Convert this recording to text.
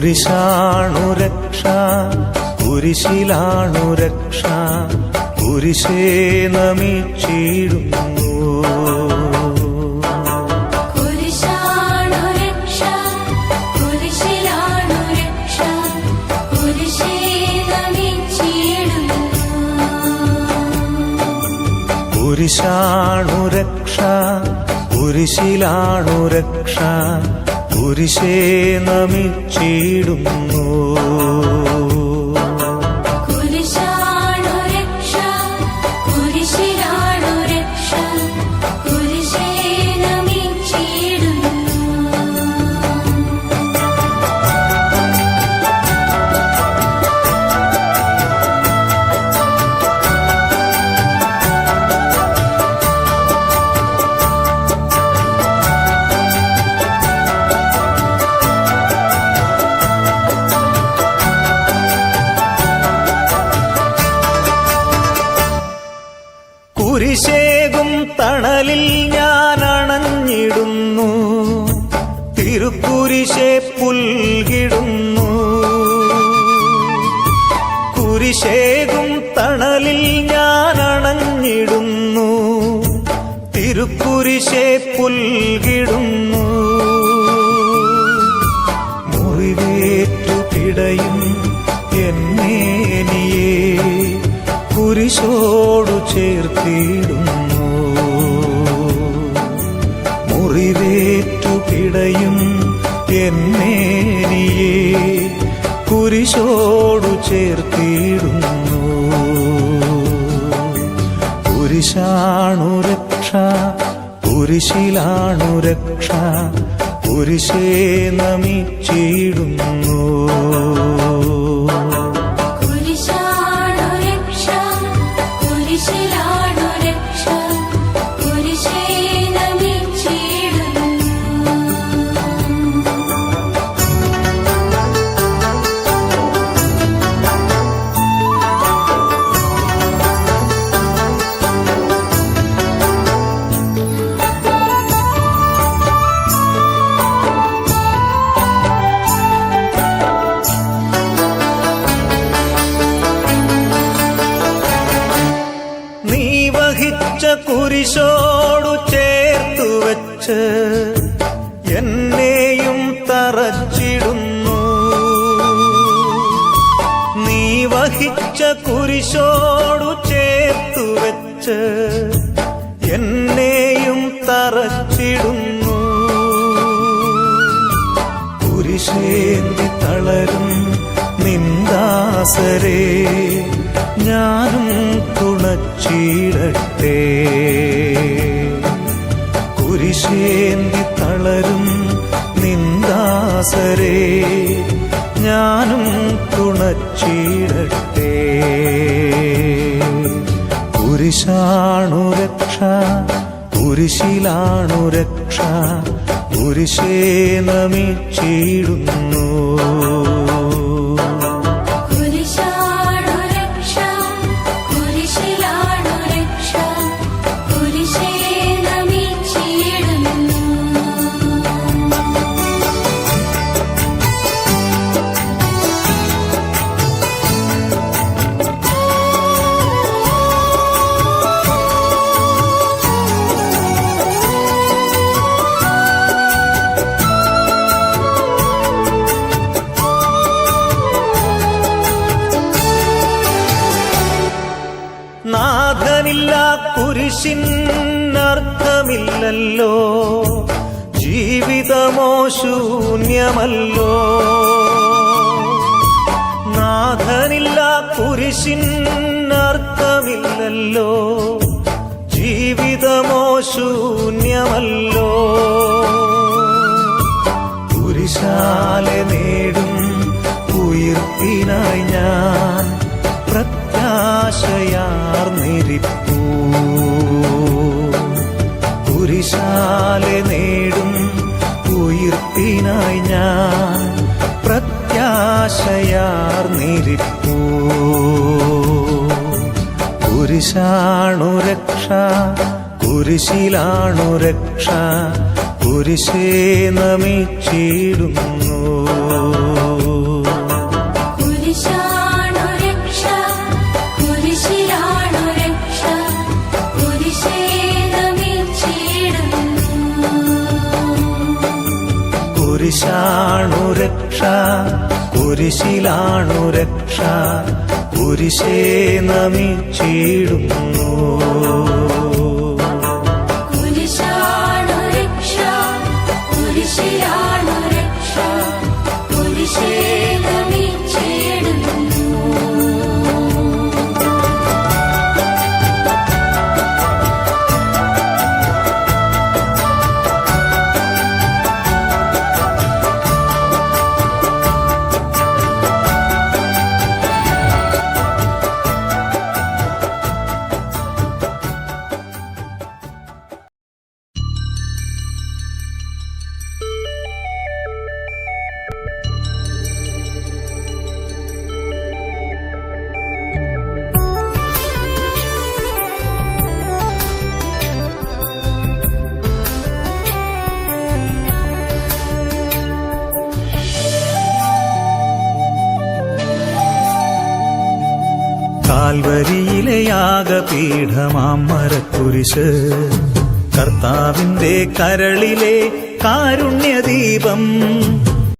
കുരിശാണു രക്ഷ കുരിശിലാണു രക്ഷ കുരിശേ നമിച്ചിടുന്നു. കുരിശാണു രക്ഷ കുരിശിലാണു രക്ഷ കുരിശേ നമിച്ചിടുന്നു. കുരിശേകും തണലിൽ ഞാൻ അണഞ്ഞിടുന്നു. തിരുക്കുരിശെ പുൽകിടുന്നു. കുരിശേകും തണലിൽ ഞാൻ അണഞ്ഞിടുന്നു. തിരുക്കുരിശെ പുൽകിടുന്നു. കുരിശോടു ചേർത്തിടുന്നു. മുറിവേറ്റു പിടയും എന്നേനിയേ കുരിശോടു ചേർത്തിടുന്നു. കുരിശാണു രക്ഷ കുരിശിലാണു കുരിശേ നമിച്ചിടുന്നു. കുരിശോടു ചേർത്തു വച്ച് എന്നെയും തറച്ചിടുന്നു. നീ വഹിച്ച കുരിശോടു ചേർത്തു വച്ച് എന്നെയും തറച്ചിടുന്നു. കുരിശേന്തി തളരും നിന്ദാസരേ ഞാനും തുണച്ചിടട്ടെ കുരിശേന്തി തളരും നിന്ദാസരേ ഞാനും തുണച്ചിടട്ടെ. കുരിശാണു രക്ഷ കുരിശിലാണു രക്ഷ കുരിശേ കുരിശിനർത്ഥമില്ലല്ലോ ജീവിതമോ ശൂന്യമല്ലോ. നാഥനില്ല കുരിശിനർത്ഥമില്ലല്ലോ ജീവിതമോ ശൂന്യമല്ലോ. കുരിശാലെ നേടും ഉയർത്തിനായി ഞാൻ അണയാർന്നിരിപ്പൂ കുരിശാണു രക്ഷ കുരിശിലാണു രക്ഷ കുരിശേ നമിച്ചിടുന്നു. കുരിശാണു രക്ഷ കുരിശിലാണു രക്ഷ. കുരിശേ നമിച്ചിടുന്നു. കുരിശാണു രക്ഷ. കുരിശിലാണു കാൽവരിയിലെ യാഗപീഠമാം മരക്കുരിശ്. കർത്താവിന്റെ കരളിലെ കാരുണ്യദീപം